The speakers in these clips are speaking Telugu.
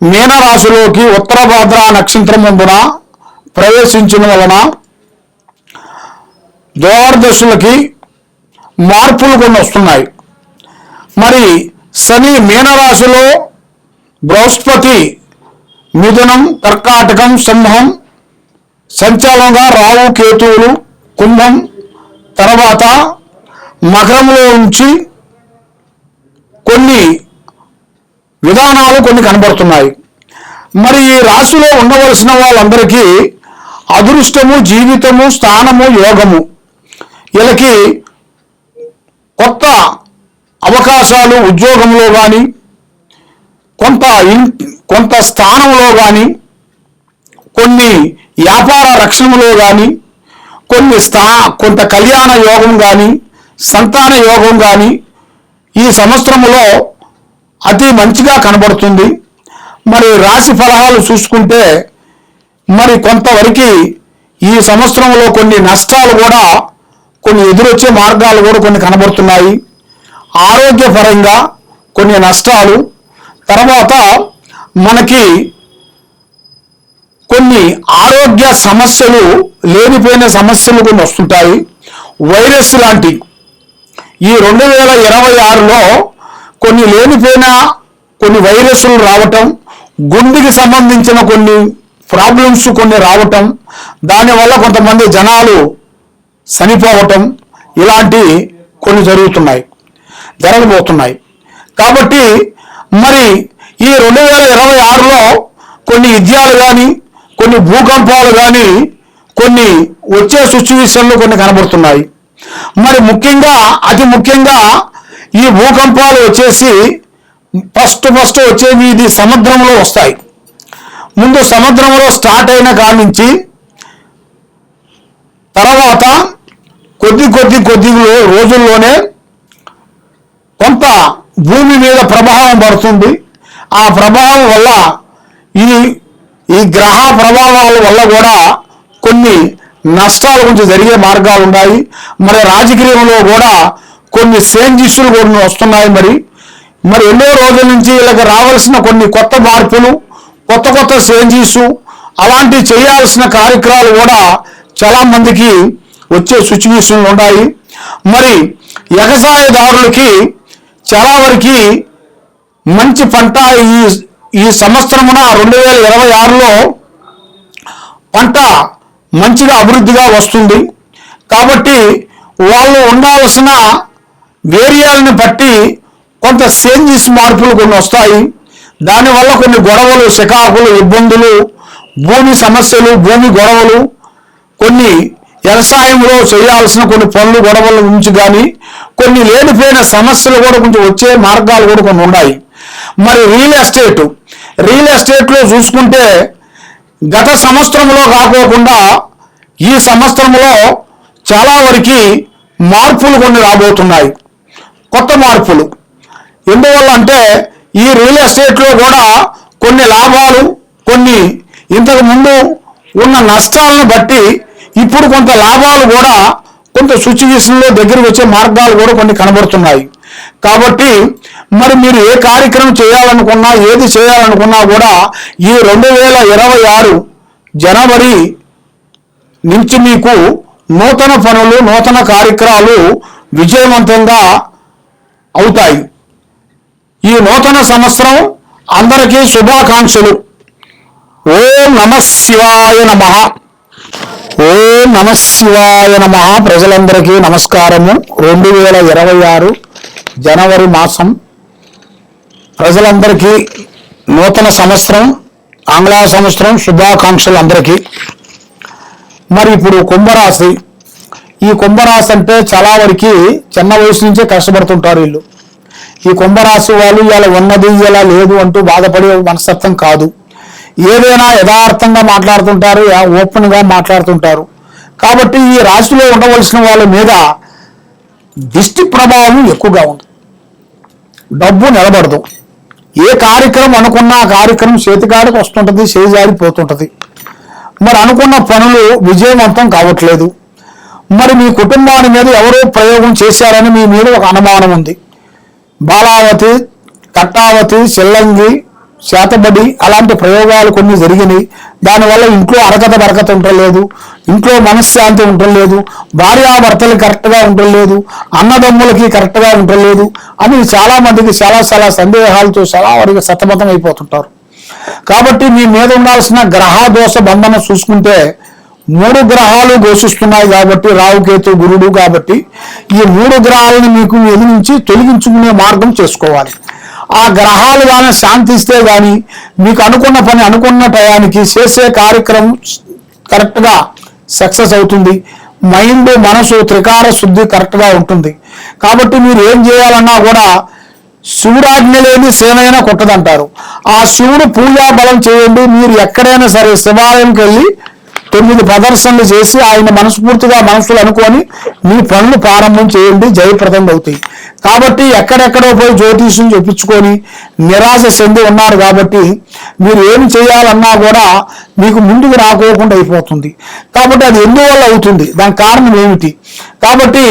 మీనరాశిలోకి ఉత్తర ఉత్తరభద్ర నక్షత్రం ముందున ప్రవేశించిన వలన దోర్దశలకి మార్పులు కొన్ని వస్తున్నాయి. మరి శని మీనరాశిలో బృహస్పతి మిథునం కర్కాటకం సింహం సంచాలంగా రావు కేతువులు కుంభం తర్వాత మకరంలో ఉంచి కొన్ని విధానాలు కొన్ని కనబడుతున్నాయి. మరి ఈ రాశిలో ఉండవలసిన వాళ్ళందరికీ అదృష్టము జీవితము స్థానము యోగము. వీళ్ళకి కొత్త అవకాశాలు ఉద్యోగంలో కానీ కొంత ఇన్ కొంత స్థానంలో కానీ కొన్ని వ్యాపార రక్షణలో కానీ కొన్ని స్థా కొంత కళ్యాణ యోగం కానీ సంతాన యోగం కానీ ఈ సంవత్సరంలో అతి మంచిగా కనబడుతుంది. మరి రాశి ఫలాలు చూసుకుంటే మరి కొంతవరకు ఈ సంవత్సరంలో కొన్ని నష్టాలు కూడా కొన్ని ఎదురొచ్చే మార్గాలు కూడా కొన్ని కనబడుతున్నాయి. ఆరోగ్యపరంగా కొన్ని నష్టాలు. తర్వాత మనకి కొన్ని ఆరోగ్య సమస్యలు లేనిపోయిన సమస్యలు కొన్ని వస్తుంటాయి. వైరస్ లాంటి ఈ రెండు వేల ఇరవై ఆరులో కొన్ని లేనిపోయిన కొన్ని వైరస్లు రావటం గుండెకి సంబంధించిన కొన్ని ప్రాబ్లమ్స్ కొన్ని రావటం దానివల్ల కొంతమంది జనాలు చనిపోవటం ఇలాంటి కొన్ని జరుగుతున్నాయి జరగబోతున్నాయి. కాబట్టి మరి ఈ రెండు వేల ఇరవై ఆరులో కొన్ని విద్యాలు కానీ కొన్ని భూకంపాలు కానీ కొన్ని వచ్చే సిచ్యువేషన్లు కొన్ని కనబడుతున్నాయి. మరి ముఖ్యంగా అతి ముఖ్యంగా ఈ భూకంపాలు వచ్చేసి ఫస్ట్ ఫస్ట్ వచ్చేవి ఇది సముద్రంలో వస్తాయి. ముందు సముద్రంలో స్టార్ట్ అయిన కానించి తర్వాత కొద్ది కొద్ది కొద్ది రోజుల్లోనే కొంత భూమి మీద ప్రభావం పడుతుంది. ఆ ప్రభావం వల్ల ఈ ఈ గ్రహ ప్రభావాల వల్ల కూడా కొన్ని నష్టాలు కొంచెం జరిగే మార్గాలు ఉన్నాయి. మరి రాజకీయంలో కూడా కొన్ని చేంజెస్లు కూడా వస్తున్నాయి మరి. మరి ఎన్నో రోజుల నుంచి వీళ్ళకి రావాల్సిన కొన్ని కొత్త మార్పులు కొత్త కొత్త చేంజెస్ అలాంటివి చేయాల్సిన కార్యక్రమాలు కూడా చాలా మందికి వచ్చే సిచ్యువేషన్లు ఉన్నాయి. మరి వ్యవసాయదారులకి చాలా వరకు మంచి పంట ఈ ఈ సంవత్సరమున రెండు వేల ఇరవై ఆరులో పంట మంచిగా అభివృద్ధిగా వస్తుంది. కాబట్టి వాళ్ళు ఉండాల్సిన వేరియాలను బట్టి కొంత చేంజెస్ మార్పులు కొన్ని వస్తాయి. దానివల్ల కొన్ని గొడవలు శకాకులు ఇబ్బందులు భూమి సమస్యలు భూమి గొడవలు కొన్ని వ్యవసాయంలో చేయాల్సిన కొన్ని పనులు గొడవల నుంచి కానీ కొన్ని లేనిపోయిన సమస్యలు కూడా కొంచెం వచ్చే మార్గాలు కూడా కొన్ని ఉన్నాయి. మరి రియల్ ఎస్టేట్ రియల్ ఎస్టేట్లో చూసుకుంటే గత సంవత్సరంలో కాకోకుండా ఈ సంవత్సరంలో చాలా వరకు మార్పులు కొన్ని రాబోతున్నాయి. కొత్త మార్పులు. ఎందువల్ల అంటే ఈ రియల్ ఎస్టేట్లో కూడా కొన్ని లాభాలు కొన్ని ఇంతకు ముందు ఉన్న నష్టాలను బట్టి ఇప్పుడు కొంత లాభాలు కూడా కొంత సిచ్యువేషన్లో దగ్గరికి వచ్చే మార్గాలు కూడా కొన్ని కనబడుతున్నాయి. కాబట్టి మరి మీరు ఏ కార్యక్రమం చేయాలనుకున్నా ఏది చేయాలనుకున్నా కూడా ఈ రెండు వేల ఇరవై ఆరు జనవరి నుంచి మీకు నూతన పనులు నూతన కార్యక్రమాలు విజయవంతంగా అవుతాయి. ఈ నూతన సంవత్సరం అందరికీ శుభాకాంక్షలు. ఓం నమ శివాయ నమ. ఓం నమ శివాయ నమ. ప్రజలందరికీ నమస్కారము. రెండు వేల ఇరవై ఆరు జనవరి మాసం. ప్రజలందరికీ నూతన సంవత్సరం ఆంగ్ల సంవత్సరం శుభాకాంక్షలు అందరికీ. మరి ఇప్పుడు కుంభరాశి. ఈ కుంభరాశి అంటే చాలా వరకు చిన్న వయసు నుంచే కష్టపడుతుంటారు వీళ్ళు. ఈ కుంభరాశి వాళ్ళు ఇలా ఉన్నది ఇలా లేదు అంటూ బాధపడే మనస్తత్వం కాదు. ఏదైనా యథార్థంగా మాట్లాడుతుంటారు ఓపెన్గా మాట్లాడుతుంటారు. కాబట్టి ఈ రాశిలో ఉండవలసిన వాళ్ళ మీద దిష్టి ప్రభావం ఎక్కువగా ఉంది. డబ్బు నిలబడదు. ఏ కార్యక్రమం అనుకున్న ఆ కార్యక్రమం చేతికాడికి వస్తుంటుంది చేజారిపోతుంటుంది మరి అనుకున్న పనులు విజయవంతం కావట్లేదు. మరి మీ కుటుంబాన్ని మీద ఎవరో ప్రయోగం చేశారని మీ మీద ఒక అనుమానం ఉంది. బాలావతి కట్టావతి చెల్లంగి శాతబడి అలాంటి ప్రయోగాలు కొన్ని జరిగినాయి. దానివల్ల ఇంట్లో అరకత బరకత ఉండలేదు ఇంట్లో మనశ్శాంతి ఉండలేదు భార్యాభర్తలు కరెక్ట్గా ఉండలేదు అన్నదమ్ములకి కరెక్ట్గా ఉండలేదు అని చాలా మందికి చాలా చాలా సందేహాలతో చాలా వరకు సతమతం అయిపోతుంటారు. కాబట్టి మీ మీద ఉండాల్సిన గ్రహ దోష బంధన చూసుకుంటే మూడు గ్రహాలు ఘోషిస్తున్నాయి కాబట్టి రావుకేతు గురుడు కాబట్టి ఈ మూడు గ్రహాలను మీకు ఎదిరించి తొలగించుకునే మార్గం చేసుకోవాలి. ఆ గ్రహాలు కానీ శాంతిస్తే కానీ మీకు అనుకున్న పని అనుకున్న టయానికి చేసే కార్యక్రమం కరెక్ట్గా సక్సెస్ అవుతుంది. మైండ్ మనసు త్రికార శుద్ధి కరెక్ట్గా ఉంటుంది. కాబట్టి మీరు ఏం చేయాలన్నా కూడా శివుడాజ్ఞ లేని సేనైనా కొట్టదంటారు. ఆ శివుడు పూజా బలం చేయండి. మీరు ఎక్కడైనా సరే శివాలయంకి వెళ్ళి తొమ్మిది ప్రదర్శనలు చేసి ఆయన మనస్ఫూర్తిగా మనసులు అనుకొని మీ పనులు ప్రారంభం చేయండి జయప్రదం అవుతాయి. కాబట్టి ఎక్కడెక్కడో పోయి జ్యోతిష్యం చెప్పించుకొని నిరాశ చెంది ఉన్నారు కాబట్టి మీరు ఏమి చేయాలన్నా కూడా మీకు ముందుకు రాకోకుండా అయిపోతుంది. కాబట్టి అది ఎందువల్ల అవుతుంది. దాని కారణం ఏమిటి? కాబట్టి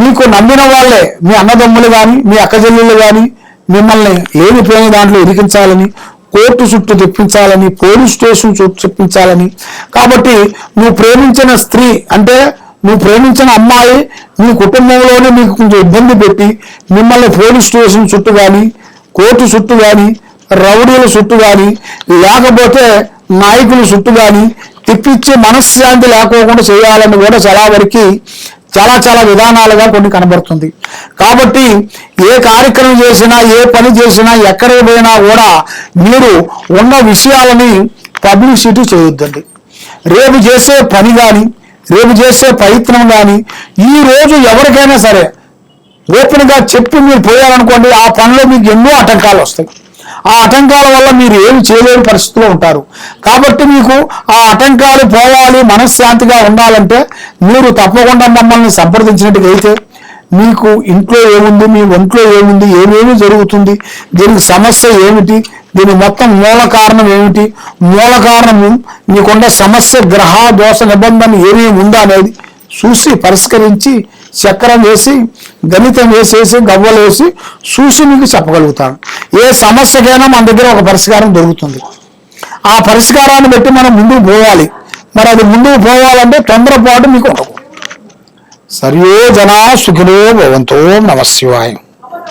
మీకు నమ్మిన వాళ్ళే మీ అన్నదమ్ములు కానీ మీ అక్కచెల్లెళ్ళు కానీ మిమ్మల్ని లేనిపోయిన దాంట్లో ఇరికించాలని కోర్టు చుట్టూ తెప్పించాలని పోలీస్ స్టేషన్ చుట్టూ తెప్పించాలని. కాబట్టి నువ్వు ప్రేమించిన స్త్రీ అంటే నువ్వు ప్రేమించిన అమ్మాయి మీ కుటుంబంలోనే మీకు కొంచెం ఇబ్బంది పెట్టి మిమ్మల్ని పోలీస్ స్టేషన్ చుట్టూ కానీ కోర్టు చుట్టూ కానీ రౌడీల చుట్టూ కానీ లేకపోతే నాయకుల చుట్టూ కానీ తిప్పించి మనశ్శాంతి లేకోకుండా చేయాలని కూడా చాలా వరకు చాలా చాలా విధానాలుగా కొన్ని కనబడుతుంది. కాబట్టి ఏ కార్యక్రమం చేసినా ఏ పని చేసినా ఎక్కడికి పోయినా కూడా మీరు ఉన్న విషయాలని పబ్లిసిటీ చేయొద్దండి. రేపు చేసే పని కానీ రేపు చేసే ప్రయత్నం కానీ ఈ రోజు ఎవరికైనా సరే ఓపెన్గా చెప్పి మీరు పోయారనుకోండి ఆ పనిలో మీకు ఎన్నో ఆటంకాలు వస్తాయి. ఆ ఆటంకాల వల్ల మీరు ఏమి చేయలేని పరిస్థితిలో ఉంటారు. కాబట్టి మీకు ఆ ఆటంకాలు పోవాలి మనశ్శాంతిగా ఉండాలంటే మీరు తప్పకుండా మమ్మల్ని సంప్రదించినట్టుగైతే అయితే మీకు ఇంట్లో ఏముంది మీ ఒంట్లో ఏముంది ఏమేమి జరుగుతుంది దీనికి సమస్య ఏమిటి దీని మొత్తం మూల కారణం ఏమిటి మూల కారణము మీకున్న సమస్య గ్రహ దోష నిబంధన ఏమేమి ఉందా అనేది చూసి పరిష్కరించి చక్రం వేసి గణితం వేసేసి గవ్వలు వేసి చూసి మీకు చెప్పగలుగుతాను. ఏ సమస్యకైనా మన దగ్గర ఒక పరిష్కారం దొరుకుతుంది. ఆ పరిష్కారాన్ని బట్టి మనం ముందుకు పోవాలి. మరి అది ముందుకు పోవాలంటే తొందరపాటు మీకు ఉండవు సర్వే జనా సుఖినో భవంతో నమశివాయం